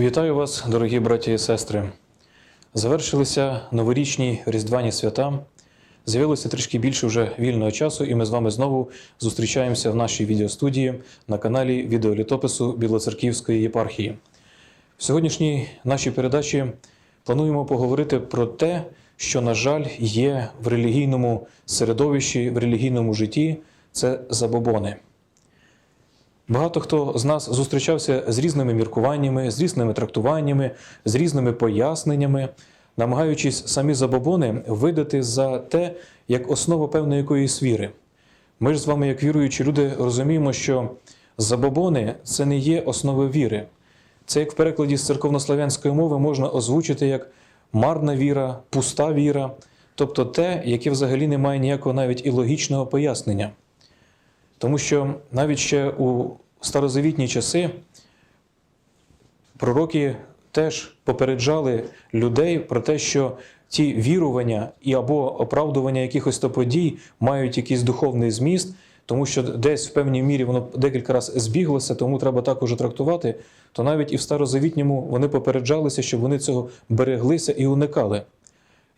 Вітаю вас, дорогі браті і сестри. Завершилися новорічні різдвяні свята. З'явилося трішки більше вже вільного часу, і ми з вами знову зустрічаємося в нашій відеостудії на каналі відеолітопису Білоцерківської єпархії. В сьогоднішній нашій передачі плануємо поговорити про те, що, на жаль, є в релігійному середовищі, в релігійному житті це забобони. Багато хто з нас зустрічався з різними міркуваннями, з різними трактуваннями, з різними поясненнями, намагаючись самі забобони видати за те, як основа певної якоїсь віри. Ми ж з вами, як віруючі люди, розуміємо, що забобони це не є основою віри. Це як в перекладі з церковнослов'янської мови можна озвучити як марна віра, пуста віра, тобто те, яке взагалі не має ніякого навіть і логічного пояснення. Тому що навіть ще у старозавітні часи пророки теж попереджали людей про те, що ті вірування і або оправдування якихось то подій мають якийсь духовний зміст, тому що десь в певній мірі воно декілька разів збіглося, тому треба також трактувати. То навіть і в старозавітньому вони попереджалися, щоб вони цього береглися і уникали.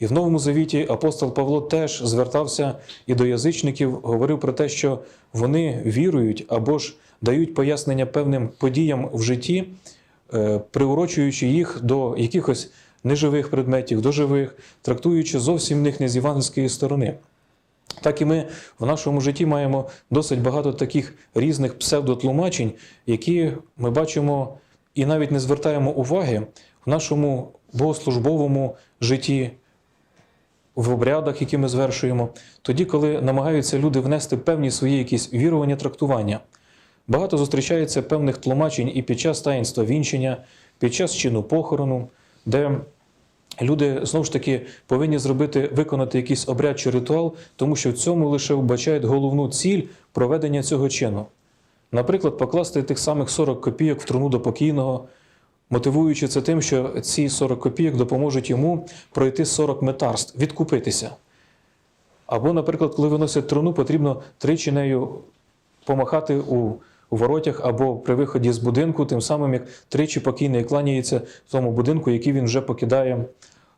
І в Новому Завіті апостол Павло теж звертався і до язичників, говорив про те, що вони вірують або ж дають пояснення певним подіям в житті, е, приурочуючи їх до якихось неживих предметів, до живих, трактуючи зовсім них не з євангельської сторони. Так і ми в нашому житті маємо досить багато таких різних псевдотлумачень, які ми бачимо і навіть не звертаємо уваги в нашому богослужбовому житті, в обрядах, які ми звершуємо, тоді, коли намагаються люди внести певні свої якісь вірування, трактування. Багато зустрічається певних тлумачень і під час таїнства вінчення, під час чину похорону, де люди знову ж таки повинні зробити, виконати якийсь обряд чи ритуал, тому що в цьому лише вбачають головну ціль проведення цього чину. Наприклад, покласти тих самих 40 копійок в труну до покійного, мотивуючи це тим, що ці 40 копійок допоможуть йому пройти 40 метарств, відкупитися. Або, наприклад, коли виносять труну, потрібно тричі нею помахати у, воротях або при виході з будинку, тим самим як тричі покійний кланяється в тому будинку, який він вже покидає.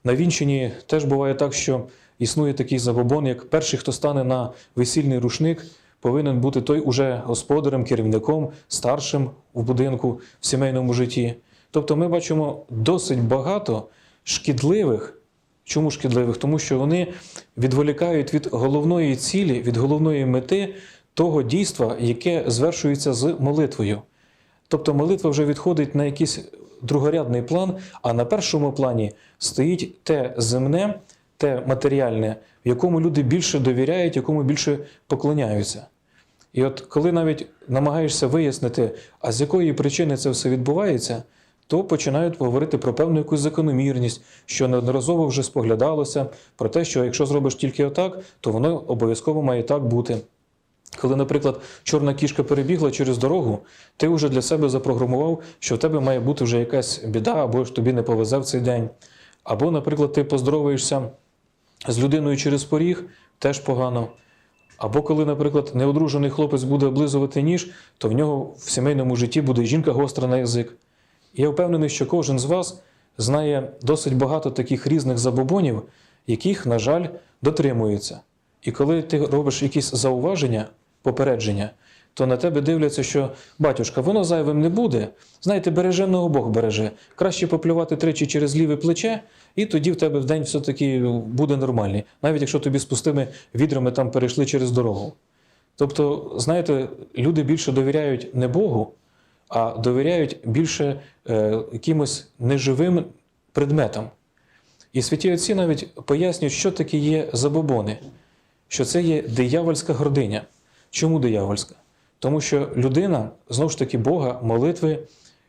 На вінчині теж буває так, що існує такий забобон, як перший, хто стане на весільний рушник, повинен бути той уже господарем, керівником, старшим в будинку, в сімейному житті. Тобто ми бачимо досить багато шкідливих. Чому шкідливих? Тому що вони відволікають від головної цілі, від головної мети того дійства, яке звершується з молитвою. Тобто молитва вже відходить на якийсь другорядний план, а на першому плані стоїть те земне, те матеріальне, в якому люди більше довіряють, якому більше поклоняються. І от коли навіть намагаєшся вияснити, а з якої причини це все відбувається, то починають говорити про певну якусь закономірність, що неодноразово вже споглядалося, про те, що якщо зробиш тільки отак, то воно обов'язково має так бути. Коли, наприклад, чорна кішка перебігла через дорогу, ти вже для себе запрограмував, що в тебе має бути вже якась біда, або ж тобі не повезе в цей день. Або, наприклад, ти поздороваєшся з людиною через поріг, теж погано. Або коли, наприклад, неодружений хлопець буде облизувати ніж, то в нього в сімейному житті буде жінка гостра на язик. Я впевнений, що кожен з вас знає досить багато таких різних забобонів, яких, на жаль, дотримуються. І коли ти робиш якісь зауваження, попередження, то на тебе дивляться, що батюшка, воно зайвим не буде. Знаєте, береженого Бог береже. Краще поплювати тричі через ліве плече, і тоді в тебе в день все-таки буде нормальний, навіть якщо тобі з пустими відрами там перейшли через дорогу. Тобто, знаєте, люди більше довіряють не Богу, а довіряють більше е, якимось неживим предметам. І святі отці навіть пояснюють, що таке є забобони, що це є диявольська гординя. Чому диявольська? Тому що людина, знову ж таки, Бога, молитви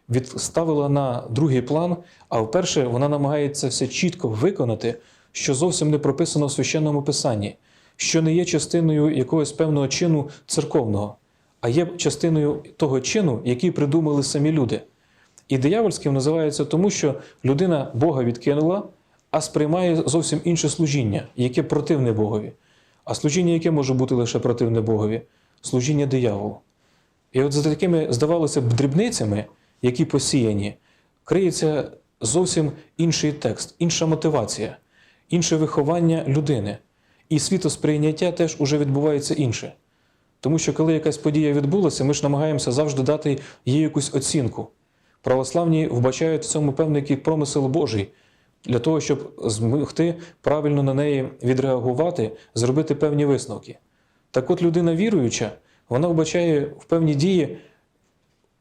відставила на другий план, а вперше вона намагається все чітко виконати, що зовсім не прописано в священному писанні, що не є частиною якогось певного чину церковного, а є частиною того чину, який придумали самі люди. І диявольським називається тому, що людина Бога відкинула, а сприймає зовсім інше служіння, яке противне Богові. А служіння, яке може бути лише противне Богові? Служіння дияволу. І от за такими, здавалося б, дрібницями, які посіяні, криється зовсім інший текст, інша мотивація, інше виховання людини. І світосприйняття теж уже відбувається інше. Тому що коли якась подія відбулася, ми ж намагаємося завжди дати їй якусь оцінку. Православні вбачають в цьому певний промисел Божий для того, щоб змогти правильно на неї відреагувати, зробити певні висновки. Так от людина віруюча, вона вбачає в певні дії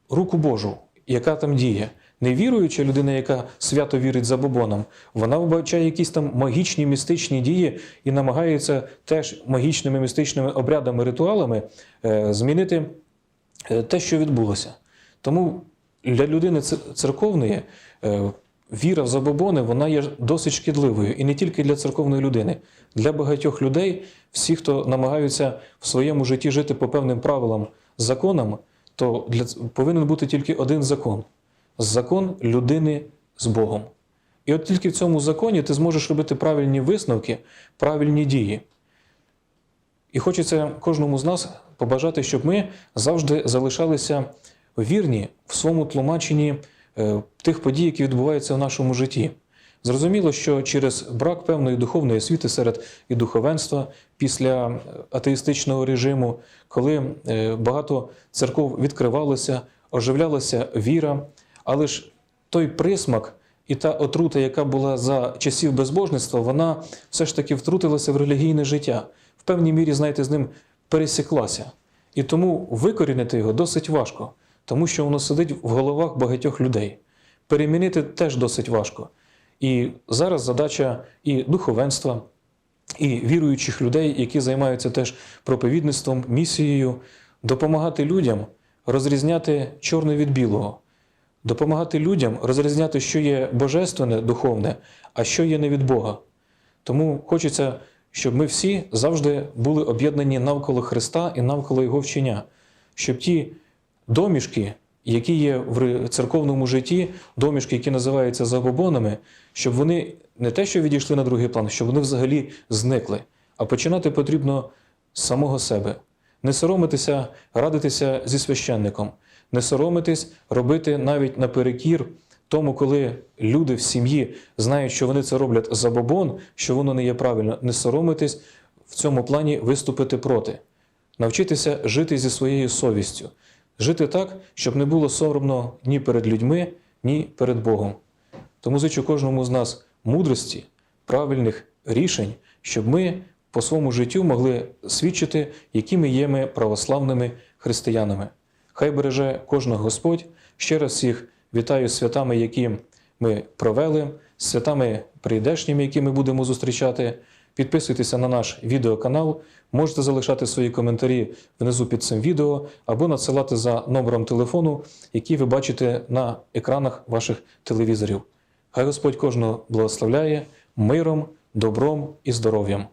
руку Божу, яка там діє. Невіруюча людина, яка свято вірить за бобоном, вона вбачає якісь там магічні містичні дії і намагається теж магічними містичними обрядами, ритуалами е, змінити е, те, що відбулося. Тому для людини церковної е, віра в забобони вона є досить шкідливою. І не тільки для церковної людини. Для багатьох людей, всі, хто намагаються в своєму житті жити по певним правилам, законам, то для, повинен бути тільки один закон закон людини з Богом. І от тільки в цьому законі ти зможеш робити правильні висновки, правильні дії. І хочеться кожному з нас побажати, щоб ми завжди залишалися вірні в своєму тлумаченні е, тих подій, які відбуваються в нашому житті. Зрозуміло, що через брак певної духовної освіти серед і духовенства після е, атеїстичного режиму, коли е, багато церков відкривалося, оживлялася віра, але ж той присмак і та отрута, яка була за часів безбожництва, вона все ж таки втрутилася в релігійне життя. В певній мірі, знаєте, з ним пересіклася. І тому викорінити його досить важко, тому що воно сидить в головах багатьох людей. Перемінити теж досить важко. І зараз задача і духовенства, і віруючих людей, які займаються теж проповідництвом, місією, допомагати людям розрізняти чорне від білого, допомагати людям розрізняти, що є божественне, духовне, а що є не від Бога. Тому хочеться, щоб ми всі завжди були об'єднані навколо Христа і навколо Його вчення, щоб ті домішки, які є в церковному житті, домішки, які називаються забобонами, щоб вони не те, що відійшли на другий план, щоб вони взагалі зникли. А починати потрібно з самого себе. Не соромитися, радитися зі священником, не соромитись робити навіть наперекір тому, коли люди в сім'ї знають, що вони це роблять забобон, що воно не є правильно, не соромитись в цьому плані виступити проти, навчитися жити зі своєю совістю, жити так, щоб не було соромно ні перед людьми, ні перед Богом. Тому зичу кожному з нас мудрості, правильних рішень, щоб ми по своєму життю могли свідчити, якими є ми православними християнами. Хай береже кожного Господь. Ще раз всіх вітаю святами, які ми провели, святами прийдешніми, які ми будемо зустрічати. Підписуйтеся на наш відеоканал, можете залишати свої коментарі внизу під цим відео або надсилати за номером телефону, який ви бачите на екранах ваших телевізорів. Хай Господь кожного благословляє миром, добром і здоров'ям.